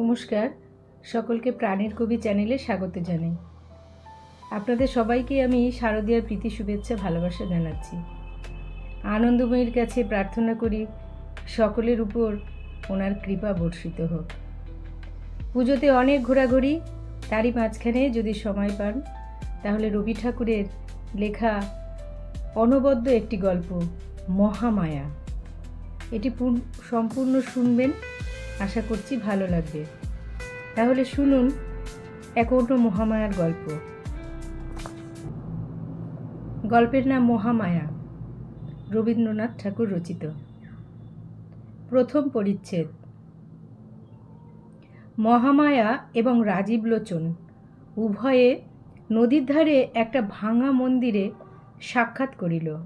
নমস্কার। সকলকে প্রাণের কবি চ্যানেলে স্বাগত জানাই। আপনাদের সবাইকে আমি শারদীয়ার প্রীতি শুভেচ্ছা, ভালোবাসা জানাচ্ছি। আনন্দময়ীর কাছে প্রার্থনা করি সকলের উপর ওনার কৃপা বর্ষিত হোক। পুজোতে অনেক ঘোরাঘুরি, তারই মাঝখানে যদি সময় পান, তাহলে রবি ঠাকুরের লেখা অনবদ্য একটি গল্প, মহামায়া। এটি সম্পূর্ণ শুনবেন আশা করছি ভালো লাগবে। তাহলে শুনুন এক অন্য মহামায়ার গল্প। গল্পের নাম মহামায়া, রবীন্দ্রনাথ ঠাকুর রচিত। প্রথম পরিচ্ছেদ। মহামায়া এবং রাজীব লোচন উভয়ে নদীর ধারে একটা ভাঙা মন্দিরে সাক্ষাৎ করিল।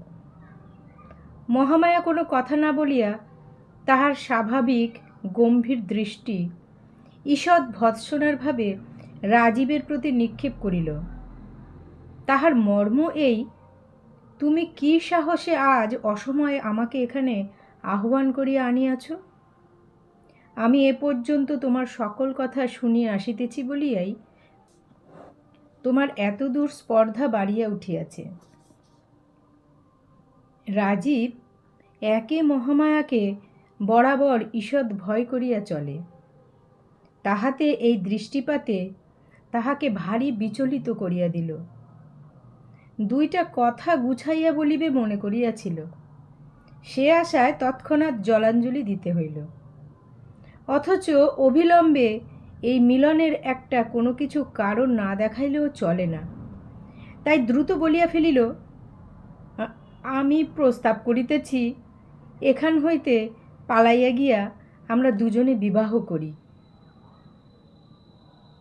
মহামায়া কোনো কথা না বলিয়া তাহার স্বাভাবিক গম্ভীর দৃষ্টি। ঈষৎ ভৎসনারভাবে রাজীবের প্রতি নিক্ষেপ করিল। তাহার মর্ম এই, তুমি কি সাহসে আজ অসময়ে আমাকে এখানে আহ্বান করিয়া আনিয়াছ? আমি এ পর্যন্ত তোমার সকল কথা শুনিয়া আসিতেছি বলিয়াই তোমার এতদূর স্পর্ধা বাড়িয়া উঠিয়াছে। রাজীব একে মহামায়াকে বরাবর ঈষৎ ভয় করিয়া চলে। তাহাতে এই দৃষ্টিপাতে তাহাকে ভারী বিচলিত করিয়া দিল। দুইটা কথা গুছাইয়া বলিবে মনে করিয়াছিল। সে আশায় তৎক্ষণাৎ জলাঞ্জলি দিতে হইল। অথচ অবিলম্বে এই মিলনের একটা কোনো কিছু কারণ না দেখাইলেও চলে না। তাই দ্রুত বলিয়া ফেলিল আমি প্রস্তাব করিতেছি, এখান হইতে পালাইয়া গিয়া আমরা দুজনে বিবাহ করি।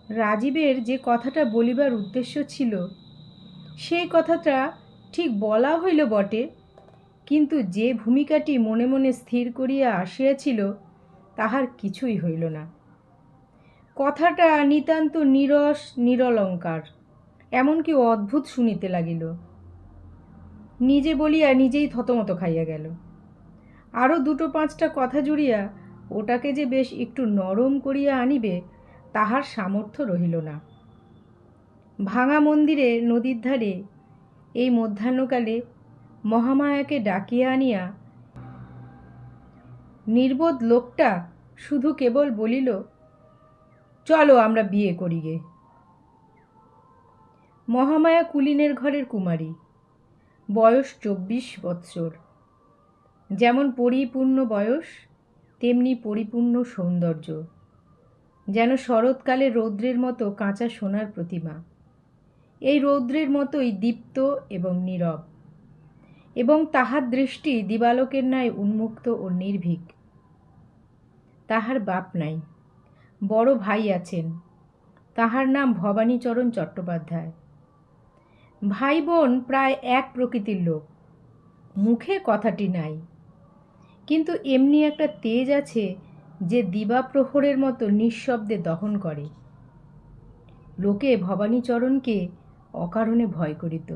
রাজীবের যে কথাটা বলিবার উদ্দেশ্য ছিল, সেই কথাটা ঠিক বলা হইল বটে, কিন্তু যে ভূমিকাটি মনে মনে স্থির করিয়া আসিয়াছিল, তাহার কিছুই হইল না। কথাটা নিতান্ত নিরস, নিরলঙ্কার, এমনকি অদ্ভুত শুনিতে লাগিল। নিজে বলিয়া নিজেই থতমত খাইয়া গেল। আরও দুটো পাঁচটা কথা জুড়িয়া ওটাকে যে বেশ একটু নরম করিয়া আনিবে, তাহার সামর্থ্য রহিল না। ভাঙা মন্দিরে নদীর ধারে এই মধ্যাহ্নকালে মহামায়াকে ডাকিয়া আনিয়া নির্বোধ লোকটা শুধু কেবল বলিল, চলো আমরা বিয়ে করি গে। মহামায়া কুলিনের ঘরের কুমারী, বয়স চব্বিশ বৎসর। যেমন পরিপূর্ণ বয়স, তেমনি পরিপূর্ণ সৌন্দর্য। যেন শরৎকালে রৌদ্রের মতো কাঁচা সোনার প্রতিমা। এই রৌদ্রের মতোই দীপ্ত এবং নীরব। এবং তাহার দৃষ্টি দিবালোকের ন্যায় উন্মুক্ত ও নির্ভীক। তাহার বাপ নাই, বড় ভাই আছেন। তাহার নাম ভবানীচরণ চট্টোপাধ্যায়। ভাই বোন প্রায় এক প্রকৃতির লোক। মুখে কথাটি নাই। কিন্তু এমনি একটা তেজ আছে যে দিবাপ্রহরের মতো নিঃশব্দে দহন করে। লোকে ভবানীচরণকে অকারণে ভয় করিত।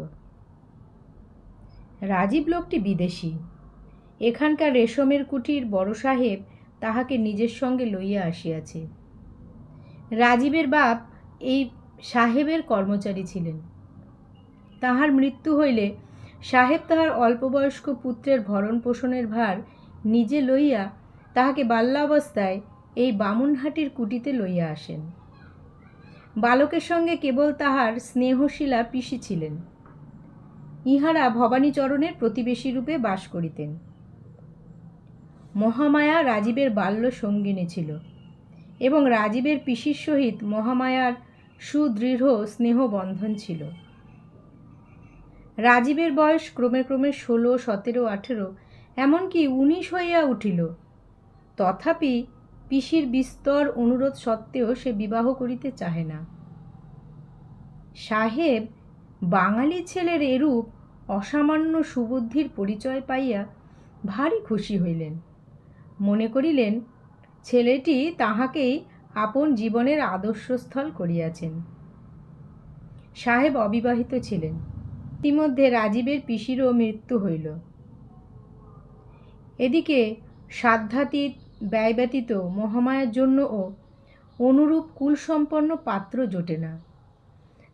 রাজীব লোকটি বিদেশি। এখানকার রেশমের কুটির বড় সাহেব তাহাকে নিজের সঙ্গে লইয়া আসিয়াছে। রাজীবের বাপ এই সাহেবের কর্মচারী ছিলেন। তাহার মৃত্যু হইলে সাহেব তাহার অল্পবয়স্ক পুত্রের ভরণ পোষণের ভার নিজে লইয়া তাহাকে বাল্যাবস্থায় এই বামুনহাটির কুটিতে লইয়া আসেন। বালকের সঙ্গে কেবল তাহার স্নেহশীলা পিসি ছিলেন। ইহারা ভবানীচরণের প্রতিবেশী রূপে বাস করিতেন। মহামায়া রাজীবের বাল্য সঙ্গিনী ছিল এবং রাজীবের পিসির সহিত মহামায়ার সুদৃঢ় স্নেহবন্ধন ছিল। রাজীবের বয়স ক্রমে ক্রমে ষোলো, সতেরো, আঠেরো এমনকি উনিশ হইয়া উঠিল। তথাপি পিসির বিস্তর অনুরোধ সত্ত্বেও সে বিবাহ করিতে চাহে না। সাহেব বাঙালি ছেলের এরূপ অসামান্য সুবুদ্ধির পরিচয় পাইয়া ভারী খুশি হইলেন। মনে করিলেন, ছেলেটি তাহাকেই আপন জীবনের আদর্শস্থল করিয়াছেন। সাহেব অবিবাহিত ছিলেন। ইতিমধ্যে রাজীবের পিসিরও মৃত্যু হইল। এদিকে সাধ্যাতীত ব্যয় ব্যতীত মহামায়ার জন্যও অনুরূপ কুলসম্পন্ন পাত্র জোটে না।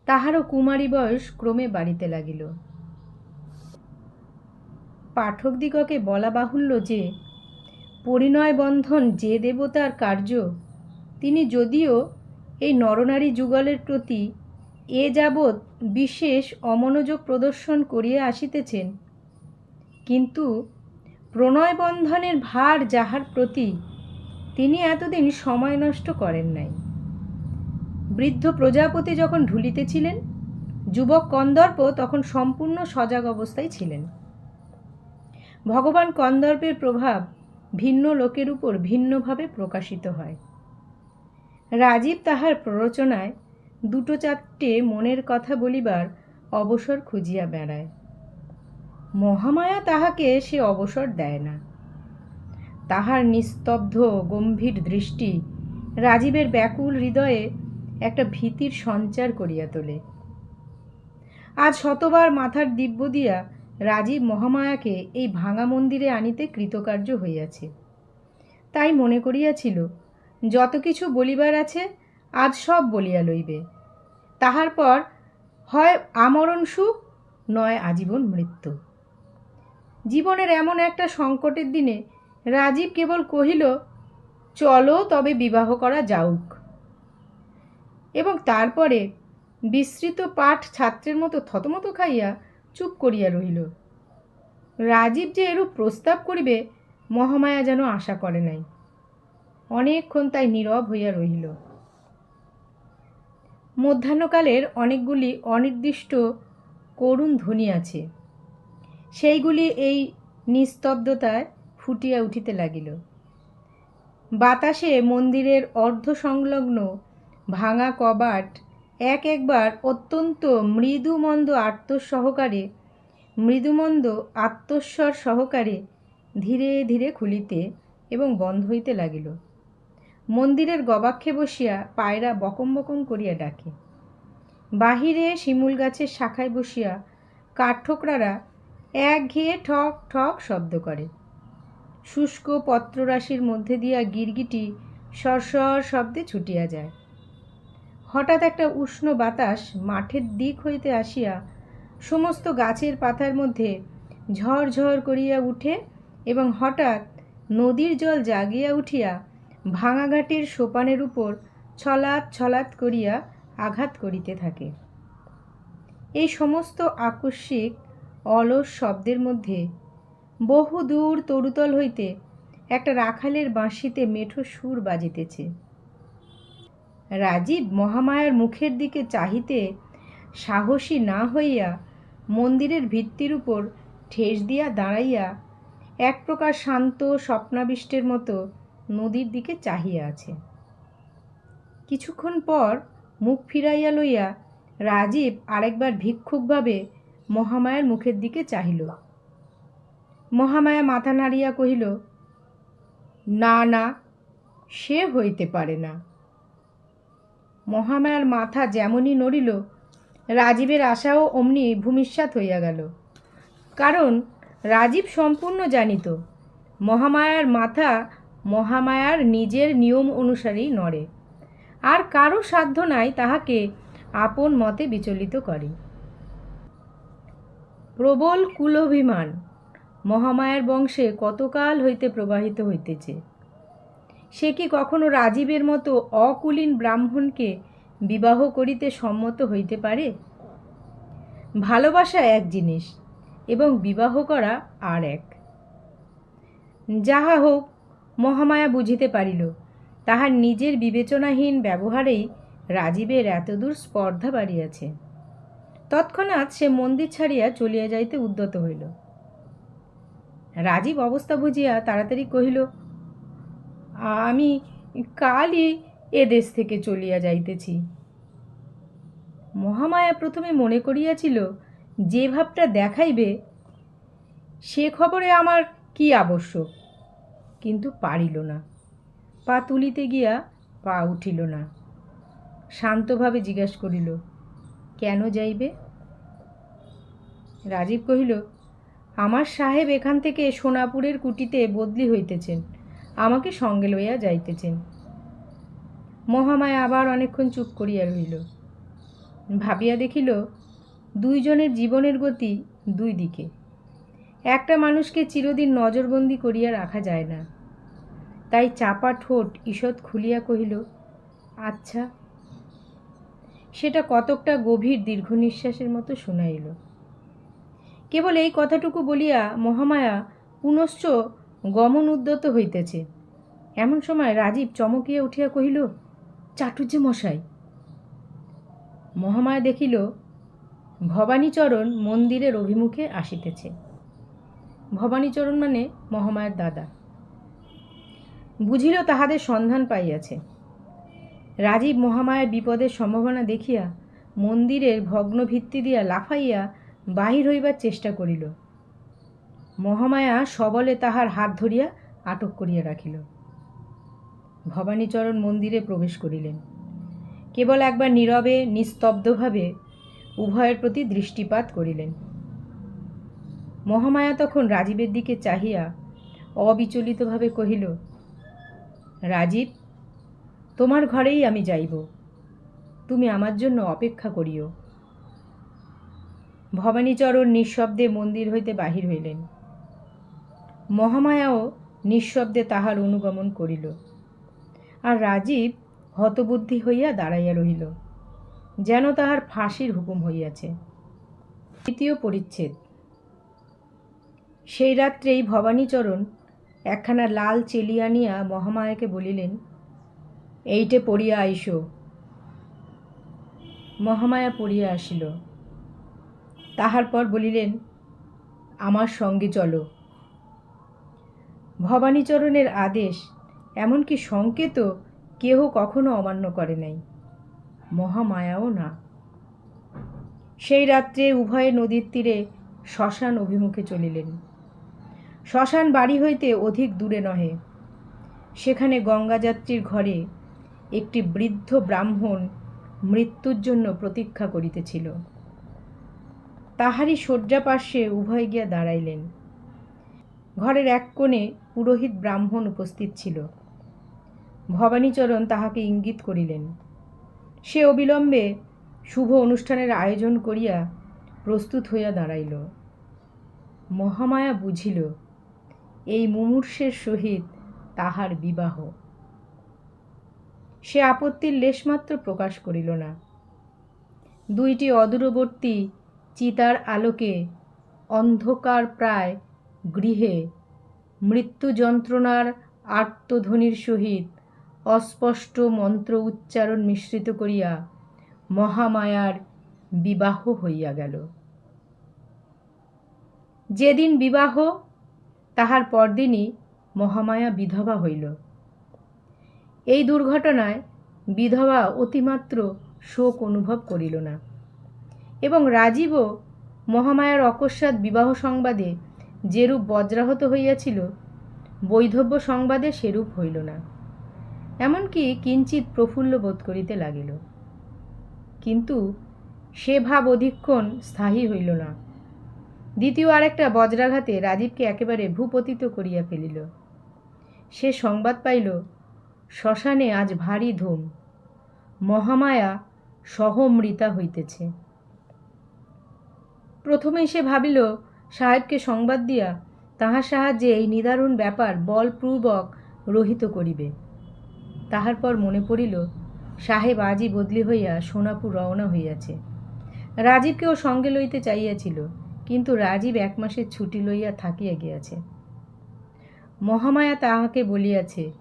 তাহারও কুমারী বয়স ক্রমে বাড়িতে লাগিল। পাঠকদিগকে বলা বাহুল্য যে, পরিণয় বন্ধন যে দেবতার কার্য, তিনি যদিও এই নরনারী যুগলের প্রতি এ যাবৎ বিশেষ অমনোযোগ প্রদর্শন করিয়া আসিতেছেন, কিন্তু প্রণয় বন্ধনের ভার যাহার প্রতি তিনি এতদিন সময় নষ্ট করেন নাই। বৃদ্ধ প্রজাপতি যখন ঢুলিতেছিলেন, যুবক কন্দর্প তখন সম্পূর্ণ সজাগ অবস্থায় ছিলেন। ভগবান কন্দর্পের প্রভাব ভিন্ন লোকের উপর ভিন্নভাবে প্রকাশিত হয়। রাজীব তাহার প্ররোচনায় দুটো চারটে মনের কথা বলিবার অবসর খুঁজিয়া বেড়ায়। মহামায়া তাহাকে সে অবসর দেয় না। তাহার নিস্তব্ধ, গম্ভীর দৃষ্টি রাজীবের ব্যাকুল হৃদয়ে একটা ভীতির সঞ্চার করিয়া তোলে। আজ শতবার মাথার দিব্য দিয়া রাজীব মহামায়াকে এই ভাঙা মন্দিরে আনিতে কৃতকার্য হইয়াছে। তাই মনে করিয়াছিল, যত কিছু বলিবার আছে, আজ সব বলিয়া লইবে। তাহার পর হয় আমরণ সুখ, নয় আজীবন মৃত্যু। জীবনের এমন একটা সংকটের দিনে রাজীব কেবল কহিল, চলো তবে বিবাহ করা যাউক। এবং তারপরে বিস্তৃত পাঠ ছাত্রের মতো থতমত খাইয়া চুপ করিয়া রহিল। রাজীব যে এরূপ প্রস্তাব করিবে, মহামায়া যেন আশা করে নাই। অনেকক্ষণ তাই নীরব হইয়া রহিল। মধ্যাহ্নকালের অনেকগুলি অনির্দিষ্ট করুণ ধ্বনি আছে। সেইগুলি এই নিস্তব্ধতায় ফুটিয়া উঠিতে লাগিল। বাতাসে মন্দিরের অর্ধ সংলগ্ন ভাঙা কবাট এক একবার অত্যন্ত মৃদুমন্দ আত্মসহকারে, মৃদুমন্দ আত্মস্বর সহকারে ধীরে ধীরে খুলিতে এবং বন্ধ হইতে লাগিল। মন্দিরের গবাক্ষে বসিয়া পায়রা বকম বকম করিয়া ডাকে। বাহিরে শিমুল গাছের শাখায় বসিয়া কাঠঠোকরারা এক ঘিয়ে ঠক ঠক শব্দ করে। শুষ্ক পত্ররাশির মধ্যে দিয়া গিরগিটি সরসর শব্দে ছুটিয়া যায়। হঠাৎ একটা উষ্ণ বাতাস মাঠের দিক হইতে আসিয়া সমস্ত গাছের পাতার মধ্যে ঝড় করিয়া উঠে এবং হঠাৎ নদীর জল জাগিয়া উঠিয়া ভাঙাঘাটির সোপানের উপর ছলাৎ ছলাৎ করিয়া আঘাত করিতে থাকে। এই সমস্ত আকস্মিক অলস শব্দের মধ্যে, বহু দূর তরুতল হইতে একটা রাখালের বাঁশিতে মেঠো সুর বাজিতেছে। রাজীব মহামায়ার মুখের দিকে চাহিতে সাহসী না হইয়া মন্দিরের ভিত্তির উপর ঠেস দিয়া দাঁড়াইয়া এক প্রকার শান্ত স্বপ্নাবিষ্টের মতো নদীর দিকে চাহিয়া আছে। কিছুক্ষণ পর মুখ ফিরাইয়া লইয়া রাজীব আরেকবার ভিক্ষুকভাবে মহামায়ার মুখের দিকে চাহিল। মহামায়া মাথা নাড়িয়া কহিল, না না, সে হইতে পারে না। মহামায়ার মাথা যেমনই নড়িল, রাজীবের আশাও অমনি ভূমিষ্যাত হইয়া গেল। কারণ রাজীব সম্পূর্ণ জানিত, মহামায়ার মাথা মহামায়ার নিজের নিয়ম অনুসারেই নড়ে। আর কারও সাধ্য নাই তাহাকে আপন মতে বিচলিত করে। প্রবল কুলভিমান। মহামায়ার বংশে কতকাল হইতে প্রবাহিত হইতেছে? সে কি কখনো রাজীবের মতো অকুলীন ব্রাহ্মণকে বিবাহ করিতে সম্মত হইতে পারে? ভালোবাসা এক জিনিস এবং বিবাহ করা আর এক। যাহা হোক, মহামায়া বুঝিতে পারিল, তাহার নিজের বিবেচনাহীন ব্যবহারেই রাজীবের এতদূর স্পর্ধা বাড়িয়াছে। তৎক্ষণাৎ সে মন্দির ছাড়িয়া চলিয়া যাইতে উদ্যত হইল। রাজীব অবস্থা বুঝিয়া তাড়াতাড়ি কহিল, আমি কালই এদেশ থেকে চলিয়া যাইতেছি। মহামায়া প্রথমে মনে করিয়াছিল, যে ভাবটা দেখাইবে, সে খবরে আমার কি আবশ্যক? কিন্তু পারিল না। পা তুলিতে গিয়া পা উঠিল না। শান্তভাবে জিজ্ঞাসা করিল কেন যাইবে? রাজীব কহিল, আমার সাহেব এখান থেকে সোনাপুরের কুটিতে বদলি হইতেছেন, আমাকে সঙ্গে লইয়া যাইতেছেন। মহামায়া আবার অনেকক্ষণ চুপ করিয়া রহিল। ভাবিয়া দেখিল, দুইজনের জীবনের গতি দুই দিকে। একটা মানুষকে চিরদিন নজরবন্দি করিয়া রাখা যায় না। তাই চাপা ঠোঁট ঈষৎ খুলিয়া কহিল আচ্ছা সেটা কতকটা গভীর দীর্ঘ নিঃশ্বাসের মতো শোনাইল। কেবল এই কথাটুকু বলিয়া মহামায়া পুনশ্চ গমন উদ্যত হইতেছে। এমন সময় রাজীব চমকিয়া উঠিয়া কহিল চাটুর্য মশাই। মহামায়া দেখিল, ভবানীচরণ মন্দিরের অভিমুখে আসিতেছে। ভবানীচরণ মানে মহামায়ার দাদা। বুঝিল তাহাদের সন্ধান পাইয়াছে। রাজীব মহামায়ার বিপদের সম্ভাবনা দেখিয়া মন্দিরের ভগ্ন ভিত্তি দিয়া লাফাইয়া বাহির হইবার চেষ্টা করিল। মহামায়া সবলে তাহার হাত ধরিয়া আটক করিয়া রাখিল। ভবানীচরণ মন্দিরে প্রবেশ করিলেন। কেবল একবার নীরবে, নিস্তব্ধভাবে উভয়ের প্রতি দৃষ্টিপাত করিলেন। মহামায়া তখন রাজীবের দিকে চাহিয়া অবিচলিতভাবে কহিল, রাজীব তোমার ঘরেই আমি যাইব। তুমি আমার জন্য অপেক্ষা করিও। ভবানীচরণ নিঃশব্দে মন্দির হইতে বাহির হইলেন। মহামায়াও নিঃশব্দে তাহার অনুগমন করিল। আর রাজীব হতবুদ্ধি হইয়া দাঁড়াইয়া রহিল, যেন তাহার ফাঁসির হুকুম হইয়াছে। তৃতীয় পরিচ্ছেদ। সেই রাত্রেই ভবানীচরণ একখানা লাল চেলিয়া নিয়া মহামায়াকে বলিলেন এইটে পড়িয়া আইসো। মহামায়া পড়িয়া আসিল। তাহার পর বলিলেন, আমার সঙ্গে চলো। ভবানীচরণের আদেশ এমনকি সংকেতও কেহ কখনো অমান্য করে নাই। মহামায়াও না। সেই রাত্রে উভয়ে নদীর তীরে শ্মশান অভিমুখে চলিলেন। শ্মশান বাড়ি হইতে অধিক দূরে নহে। সেখানে গঙ্গাযাত্রীর ঘরে একটি বৃদ্ধ ব্রাহ্মণ মৃত্যুর জন্য প্রতীক্ষা করিতেছিল। তাহারই শয্যাপার্শ্বে উভয় গিয়া দাঁড়াইলেন। ঘরের এক কোণে পুরোহিত ব্রাহ্মণ উপস্থিত ছিল। ভবানীচরণ তাহাকে ইঙ্গিত করিলেন, সে অবিলম্বে শুভ অনুষ্ঠানের আয়োজন করিয়া প্রস্তুত হইয়া দাঁড়াইল। মহামায়া বুঝিল, এই মুমূর্ষের সহিত তাহার বিবাহ। সে আপত্তির লেশমাত্র প্রকাশ করিল না। দুইটি অদূরবর্তী চিতার আলোকে অন্ধকার প্রায় গৃহে মৃত্যু যন্ত্রণার আত্মধ্বনির সহিত অস্পষ্ট মন্ত্র উচ্চারণ মিশ্রিত করিয়া মহামায়ার বিবাহ হইয়া গেল। যেদিন বিবাহ, তাহার পরদিনই মহামায়া বিধবা হইল। এই দুর্ঘটনায় বিধবা অতিমাত্র শোক অনুভব করিল না এবং রাজীবও মহামায়ার অকস্মাৎ বিবাহ সংবাদে যেরূপ বজ্রাহত হইয়াছিল, বৈধব্য সংবাদে সেরূপ হইল না। এমনকি কিঞ্চিত প্রফুল্ল বোধ করিতে লাগিল। কিন্তু সে ভাব অধিকক্ষণ স্থায়ী হইল না। দ্বিতীয় আরেকটা বজ্রাঘাতে রাজীবকে একেবারে ভূপতিত করিয়া ফেলিল। সে সংবাদ পাইল শ্মশানে আজ ভারী ধুম। মহামায়া সহমৃতা হইতেছে। প্রথমে সে ভাবিল, সাহেবকে সংবাদ দিয়া তাহার সাহায্যে এই নিদারুণ ব্যাপার বলপূর্বক রহিত করিবে। তাহার পর মনে পড়িল, সাহেব আজই বদলি হইয়া সোনাপুর রওনা হইয়াছে। রাজীবকেও সঙ্গে লইতে চাইয়াছিল কিন্তু রাজীব এক মাসের ছুটি লইয়া থাকিয়া গিয়াছে। মহামায়া তাহাকে বলিয়াছে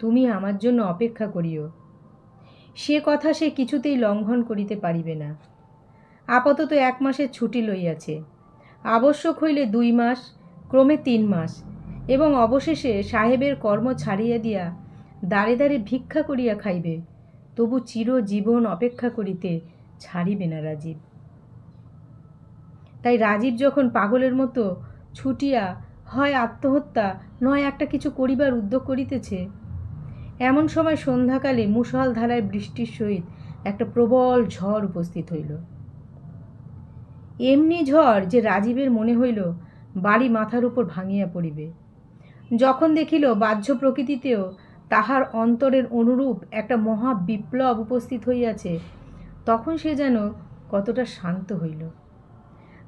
তুমি আমার জন্য অপেক্ষা করিও। সে কথা সে কিছুতেই লঙ্ঘন করিতে পারিবে না। আপাতত এক মাসের ছুটি লইয়াছে। আবশ্যক হইলে দুই মাস, ক্রমে তিন মাস এবং অবশেষে সাহেবের কর্ম ছাড়িয়া দিয়া দাঁড়ে দাঁড়ে ভিক্ষা করিয়া খাইবে, তবু চিরজীবন অপেক্ষা করিতে ছাড়িবে না রাজীব। তাই রাজীব যখন পাগলের মতো ছুটিয়া হয় আত্মহত্যা, নয় একটা কিছু করিবার উদ্যোগ করিতেছে এমন সময় সন্ধ্যাকালে মুসল ধারায় বৃষ্টির সহিত একটা প্রবল ঝড় উপস্থিত হইল। এমনি ঝড় যে রাজীবের মনে হইল, বাড়ি মাথার উপর ভাঙিয়া পড়িবে। যখন দেখিল বাহ্য প্রকৃতিতেও তাহার অন্তরের অনুরূপ একটা মহা বিপ্লব উপস্থিত হইয়াছে, তখন সে যেন কতটা শান্ত হইল।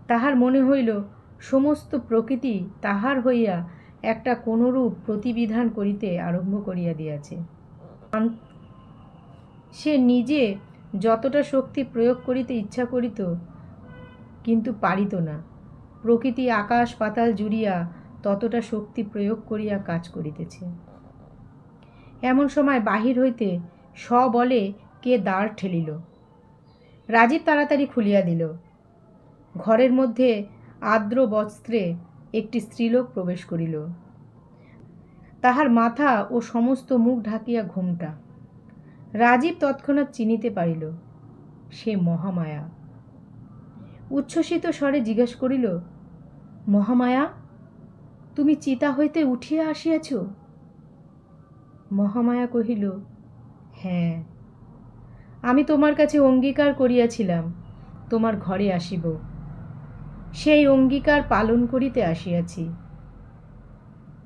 তাহার মনে হইল, সমস্ত প্রকৃতি তাহার হইয়া একটা কোনরূপ প্রতিবিধান করিতে আরম্ভ করিয়া দিয়াছে। সে নিজে যতটা শক্তি প্রয়োগ করিতে ইচ্ছা করিত, কিন্তু পারিত না। প্রকৃতি আকাশ পাতাল জুড়িয়া ততটা শক্তি প্রয়োগ করিয়া কাজ করিতেছে। এমন সময় বাহির হইতে সবলে কে দাঁড় ঠেলিল। রাজীব তাড়াতাড়ি খুলিয়া দিল। ঘরের মধ্যে আর্দ্র বস্ত্রে একটি স্ত্রীলোক প্রবেশ করিল। তাহার মাথা ও সমস্ত মুখ ঢাকিয়া ঘুমটা। রাজীব তৎক্ষণাৎ চিনিতে পারিল, সে মহামায়া। উচ্ছ্বসিত স্বরে জিজ্ঞাসা করিল, মহামায়া, তুমি চিতা হইতে উঠিয়া আসিয়াছ? মহামায়া কহিল হ্যাঁ আমি তোমার কাছে অঙ্গীকার করিয়াছিলাম, তোমার ঘরে আসিব। সেই অঙ্গীকার পালন করিতে আসিয়াছি।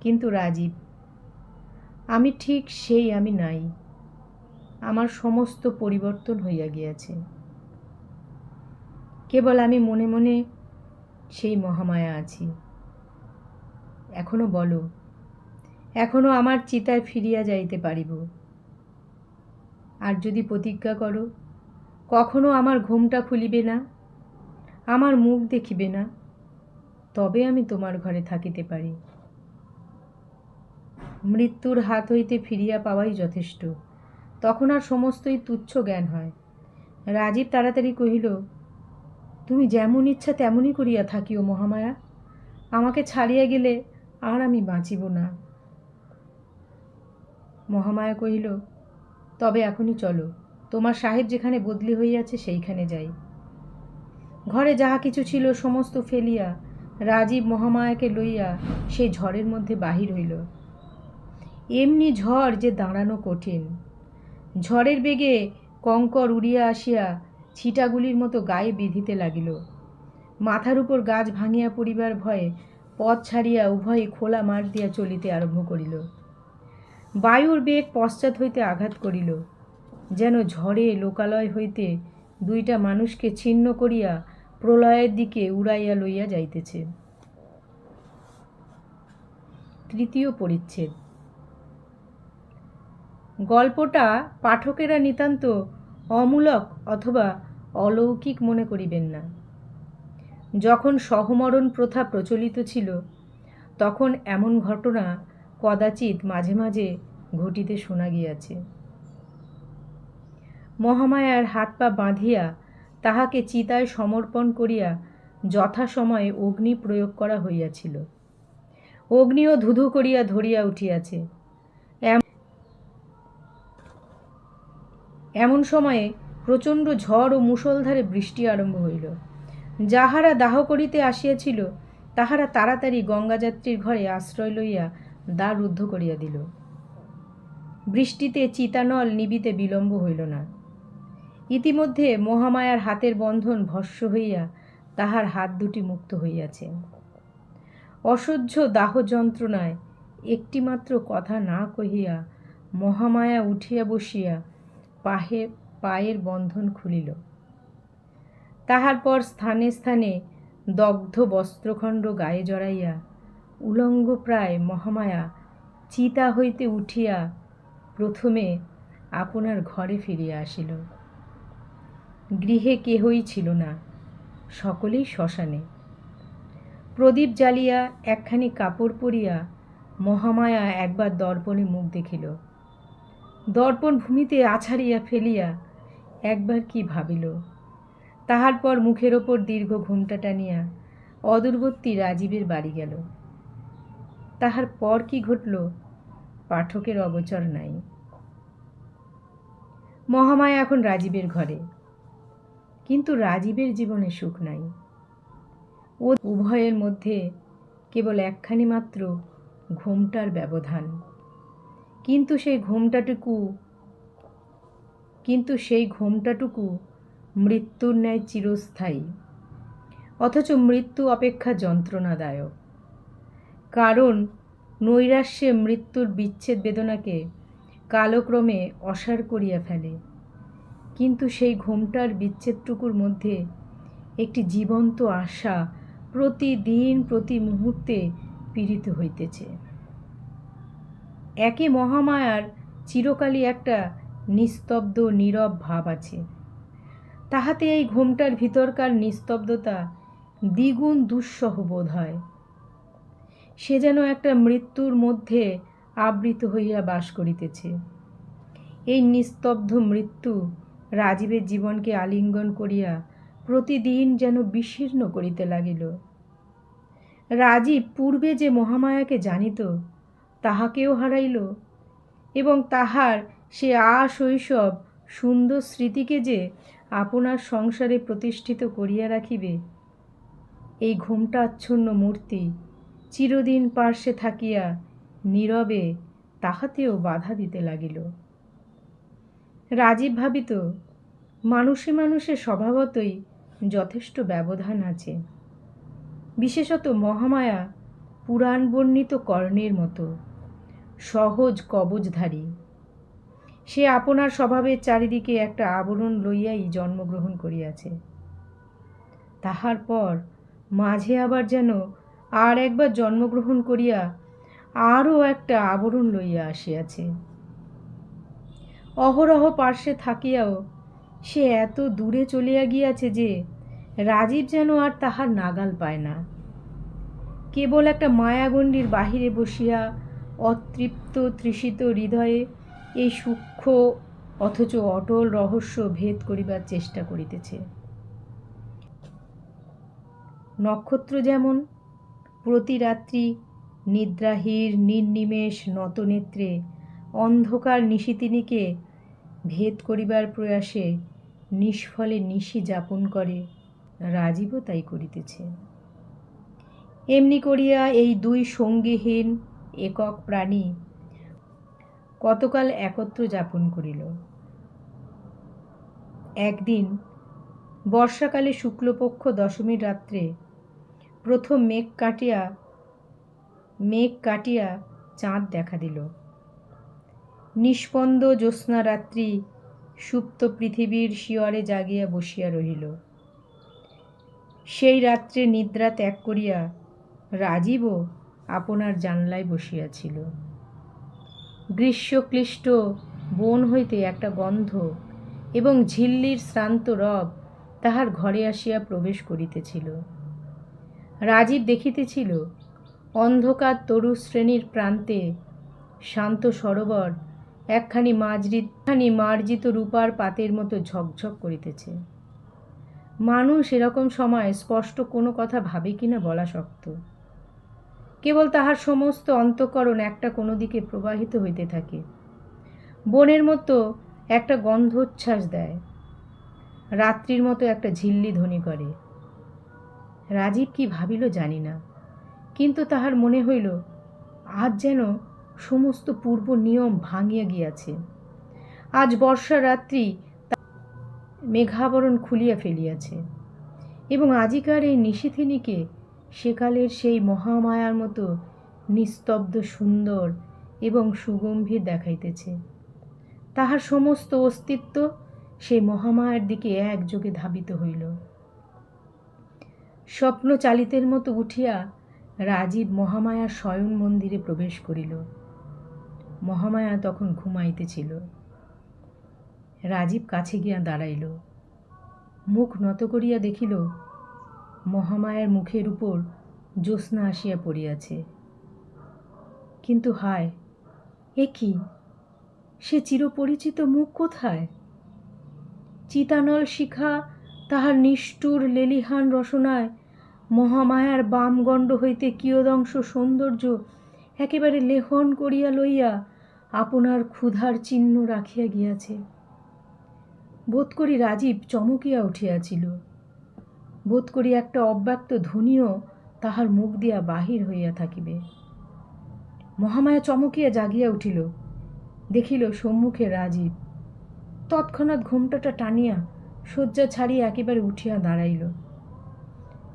কিন্তু রাজীব, আমি ঠিক সেই আমি নাই। আমার সমস্ত পরিবর্তন হইয়া গিয়াছে। কেবল আমি মনে মনে সেই মহামায়া আছি। এখনও বলো, এখনও আমার চিতায় ফিরিয়া যাইতে পারিব। আর যদি প্রতিজ্ঞা করো, কখনো আমার ঘুমটা খুলিবে না? আমার মুখ দেখিবে না, তবে আমি তোমার ঘরে থাকিতে পারি। মৃত্যুর হাত হইতে ফিরিয়া পাওয়াই যথেষ্ট। তখন আর সমস্তই তুচ্ছ জ্ঞান হয়। রাজীব তাড়াতাড়ি কহিল, তুমি যেমন ইচ্ছা তেমনই করিয়া থাকিও মহামায়া। আমাকে ছাড়িয়া গেলে আর আমি বাঁচিব না। মহামায়া কহিল, তবে এখনই চলো। তোমার সাহেব যেখানে বদলি হইয়াছে সেইখানে যাই। ঘরে যাহা কিছু ছিল সমস্ত ফেলিয়া, রাজীব মহামায়াকে লইয়া সেই ঝড়ের মধ্যে বাহির হইল। এমনি ঝড় যে দাঁড়ানো কঠিন। ঝড়ের বেগে কঙ্কর উড়িয়া আসিয়া ছিটাগুলির মতো গায়ে বিধিতে লাগিল। মাথার উপর গাছ ভাঙিয়া পড়িবার ভয়ে পথ ছাড়িয়া উভয়ে খোলা মাঠ দিয়া চলিতে আরম্ভ করিল। বায়ুর বেগ পশ্চাৎ হইতে আঘাত করিল। যেন ঝড়ে লোকালয় হইতে দুইটা মানুষকে ছিন্ন করিয়া প্রলয়ের দিকে উড়াইয়া লইয়া যাইতেছে। তৃতীয় পরিচ্ছেদ। গল্পটা পাঠকেরা নিতান্ত অমূলক অথবা অলৌকিক মনে করিবেন না। যখন সহমরণ প্রথা প্রচলিত ছিল, তখন এমন ঘটনা কদাচিৎ মাঝে মাঝে ঘটিতে শোনা গিয়াছে। মহামায়ার হাত পা বাঁধিয়া তাহাকে চিতায় সমর্পণ করিয়া যথাসময়ে অগ্নি প্রয়োগ করা হইয়াছিল। অগ্নিও ধুধু করিয়া ধরিয়া উঠিয়াছে। এমন সময়ে প্রচণ্ড ঝড় ও মুষলধারে বৃষ্টি আরম্ভ হইল। যাহারা দাহ করিতে আসিয়াছিল, তাহারা তাড়াতাড়ি গঙ্গাযাত্রীর ঘরে আশ্রয় লইয়া দ্বার রুদ্ধ করিয়া দিল। বৃষ্টিতে চিতানল নিবিতে বিলম্ব হইল না। ইতিমধ্যে মহামায়ার হাতের বন্ধন ভস্য হইয়া তাহার হাত দুটি মুক্ত হইয়াছে। অসহ্য দাহ যন্ত্রণায় একটিমাত্র কথা না কহিয়া মহামায়া উঠিয়া বসিয়া পাহে, পায়ের বন্ধন খুলিল। তাহার পর স্থানে স্থানে দগ্ধ বস্ত্রখণ্ড গায়ে জড়াইয়া উলঙ্গ প্রায় মহামায়া চিতা হইতে উঠিয়া প্রথমে আপনার ঘরে ফিরিয়া আসিল। গৃহে কেহই ছিল না, সকলেই শ্মশানে। প্রদীপ জ্বালিয়া একখানি কাপড় পরিয়া মহামায়া একবার দর্পণে মুখ দেখিল। দর্পণ ভূমিতে আছাড়িয়া ফেলিয়া একবার কি ভাবিল? তাহার পর মুখের ওপর দীর্ঘ ঘুমটা টানিয়া অদূরবর্তী রাজীবের বাড়ি গেল। তাহার পর কি ঘটল পাঠকের অগোচর নাই। মহামায়া এখন রাজীবের ঘরে। কিন্তু রাজীবের জীবনে সুখ নাই। ও উভয়ের মধ্যে কেবল একখানি মাত্র ঘুমটার ব্যবধান। কিন্তু সেই ঘুমটাটুকু, কিন্তু সেই ঘুমটাটুকু মৃত্যুর ন্যায় চিরস্থায়ী। অথচ মৃত্যু অপেক্ষা যন্ত্রণাদায়ক। কারণ নৈরাশ্যে মৃত্যুর বিচ্ছেদ বেদনাকে কালক্রমে অসার করিয়া ফেলে। কিন্তু সেই ঘোমটার বিচ্ছেদটুকুর মধ্যে একটি জীবন্ত আশা প্রতিদিন, প্রতি মুহূর্তে পীড়িত হইতেছে। একই মহামায়ার চিরকালই একটা নিস্তব্ধ, নীরব ভাব আছে। তাহাতে এই ঘোমটার ভিতরকার নিস্তব্ধতা দ্বিগুণ দুঃসহ বোধ হয়। সে যেন একটা মৃত্যুর মধ্যে আবৃত হইয়া বাস করিতেছে। এই নিস্তব্ধ মৃত্যু রাজীবের জীবনকে আলিঙ্গন করিয়া প্রতিদিন যেন বিশীর্ণ করিতে লাগিল। রাজীব পূর্বে যে মহামায়াকে জানিত, তাহাকেও হারাইল এবং তাহার সে আশৈশব সুন্দর স্মৃতিকে যে আপনার সংসারে প্রতিষ্ঠিত করিয়া রাখিবে, এই ঘোমটাচ্ছন্ন মূর্তি চিরদিন পার্শ্বে থাকিয়া নীরবে তাহাতেও বাধা দিতে লাগিল। রাজীব ভাবিত, মানুষে মানুষে স্বভাবতই যথেষ্ট ব্যবধান আছে। বিশেষত মহামায়া পুরাণ বর্ণিত কর্ণের মতো, সহজ কবচধারী সে আপনার স্বভাবের চারিদিকে একটা আবরণ লইয়াই জন্মগ্রহণ করিয়াছে। তাহার পর মাঝে আবার যেন আর একবার জন্মগ্রহণ করিয়া আরও একটা আবরণ লইয়া আসিয়াছে। অহরহ পার্শ্বে থাকিয়াও, সে এত দূরে চলিয়া গিয়াছে যে রাজীব যেন আর তাহার নাগাল পায় না। কেবল একটা মায়াগণ্ডির বাহিরে বসিয়া অতৃপ্ত তৃষিত হৃদয়ে এই সূক্ষ্ম অথচ অটল রহস্য ভেদ করিবার চেষ্টা করিতেছে। নক্ষত্র যেমন প্রতি রাত্রি নিদ্রাহীর নির্নিমেষ নতনেত্রে অন্ধকার নিশিতিনীকে ভেদ করিবার প্রয়াসে নিষ্ফলে নিশি যাপন করে, রাজীবও তাই করিতেছে। এমনি করিয়া এই দুই সঙ্গীহীন একক প্রাণী কতকাল একত্র যাপন করিল। একদিন বর্ষাকালে শুক্লপক্ষ দশমীর রাত্রে প্রথম মেঘ কাটিয়া মেঘ কাটিয়া চাঁদ দেখা দিল। নিষ্পন্দ জ্যোৎস্না রাত্রি সুপ্ত পৃথিবীর শিয়রে জাগিয়া বসিয়া রহিল। সেই রাত্রে নিদ্রা ত্যাগ করিয়া রাজীবও আপনার জানলায় বসিয়াছিল। গ্রীষ্মক্লিষ্ট বন হইতে একটা গন্ধ এবং ঝিল্লির শ্রান্ত রব তাহার ঘরে আসিয়া প্রবেশ করিতেছিল। রাজীব দেখিতেছিল, অন্ধকার তরু শ্রেণির প্রান্তে শান্ত সরোবর একখানি মাঝরিখানি মার্জিত রূপার পাতের মতো ঝকঝক করিতেছে। মানুষ এরকম সময় স্পষ্ট কোনো কথা ভাবে কিনা বলা শক্ত। কেবল তাহার সমস্ত অন্তঃকরণ একটা কোনো দিকে প্রবাহিত হইতে থাকে। বনের মতো একটা গন্ধোচ্ছ্বাস দেয়। রাত্রির মতো একটা ঝিল্লি ধ্বনি করে। রাজীব কি ভাবিল জানি না, কিন্তু তাহার মনে হইল, আজ যেন সমস্ত পূর্ব নিয়ম ভাঙিয়া গিয়াছে। আজ বর্ষা রাত্রি মেঘাবরণ খুলিয়া ফেলিয়াছে এবং আজিকার এই নিশিথিনীকে সেকালের সেই মহামায়ার মতো নিস্তব্ধ, সুন্দর এবং সুগম্ভীর দেখাইতেছে। তাহার সমস্ত অস্তিত্ব সেই মহামায়ার দিকে একযোগে ধাবিত হইল। স্বপ্ন চালিতের মতো উঠিয়া রাজীব মহামায়ার শয়ন মন্দিরে প্রবেশ করিল। মহামায়া তখন ঘুমাইতেছিল। রাজীব কাছে গিয়া দাঁড়াইল। মুখ নত করিয়া দেখিল, মহামায়ার মুখের উপর জ্যোৎস্না আসিয়া পড়িয়াছে। কিন্তু হায়, এ কি? সে চিরপরিচিত মুখ কোথায়? চিতানল শিখা তাহার নিষ্ঠুর লেলিহান রসনায় মহামায়ার বামগণ্ড হইতে কিয়দংশ সৌন্দর্য একেবারে লেহন করিয়া লইয়া আপনার ক্ষুধার চিহ্ন রাখিয়া গিয়াছে। বোধ করি রাজীব চমকিয়া উঠিয়াছিল। বোধ করি একটা অব্যক্ত ধ্বনিও তাহার মুখ দিয়া বাহির হইয়া থাকিবে। মহামায়া চমকিয়া জাগিয়া উঠিল। দেখিল সম্মুখে রাজীব। তৎক্ষণাৎ ঘোমটাটা টানিয়া শয্যা ছাড়িয়া একেবারে উঠিয়া দাঁড়াইল।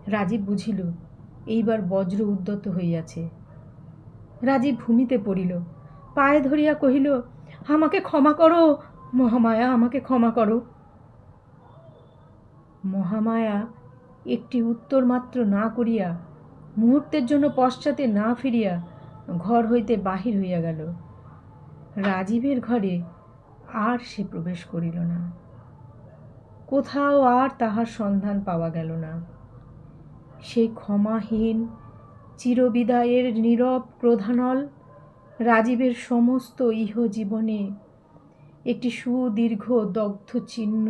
রাজীব বুঝিল, এইবার বজ্র উদ্যত হইয়াছে। রাজীব ভূমিতে পড়িল। পায়ে ধরিয়া কহিল, আমাকে ক্ষমা করো, মহামায়া, আমাকে ক্ষমা করো। মহামায়া একটি উত্তর মাত্র না করিয়া মুহূর্তের জন্য পশ্চাতে না ফিরিয়া ঘর হইতে বাহির হইয়া গেল। রাজীবের ঘরে আর সে প্রবেশ করিল না। কোথাও আর তাহার সন্ধান পাওয়া গেল না। সেই ক্ষমাহীন চিরবিদায়ের নীরব প্রধানল রাজীবের সমস্ত ইহজীবনে একটি সুদীর্ঘ দগ্ধ চিহ্ন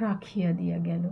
রাখিয়া দিয়া গেল।